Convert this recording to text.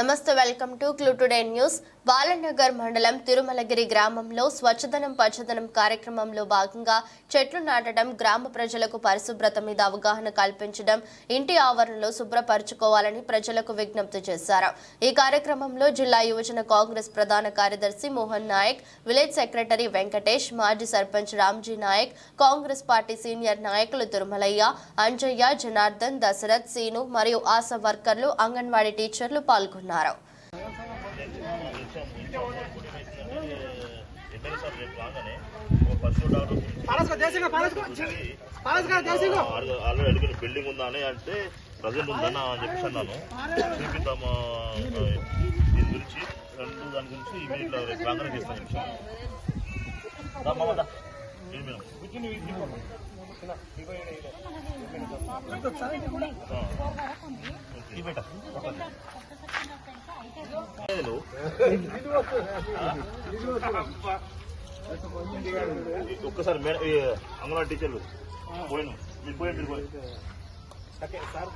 నమస్తే welcome to clue today news. Balanagar మండలం తిరుమలగిరి గ్రామంలో స్వచ్ఛదనం పచ్చదనం కార్యక్రమంలో భాగంగా చెట్లు నాటడం గ్రామ ప్రజలకు పరిశుభ్రత మీద అవగాహన కల్పించడం ఇంటి ఆవరణలో శుభ్రపరచుకోవాలని ప్రజలకు విజ్ఞప్తి చేశారు. ఈ కార్యక్రమంలో జిల్లా యువజన కాంగ్రెస్ ప్రధాన కార్యదర్శి మోహన్ నాయక్ విలేజ్ సెక్రటరీ వెంకటేష్ మాజీ sarpanch Ramji Naik Congress party senior నాయకులు తిరుమలయ్య అంజయ్య జనార్దన్ దశరథ్ సీను మరియు ఆశా వర్కర్లు అంగన్వాడీ టీచర్లు పాల్గొన్నారు. అడిగిన బిల్డింగ్ ఉందా అని అంటే ప్రజెంట్ ఉందని అని చెప్పేసి అన్నాను చూపిద్దాం ఆ, దీని గురించి రెండు దాని గురించి ఇమీడియట్ రాగానే చేస్తాను చెప్పాను రా ఒక్కసారి మేడం అంగన్వాడీ టీచర్లు పోయిన. మీరు పోయి మీరు పోయి. సార్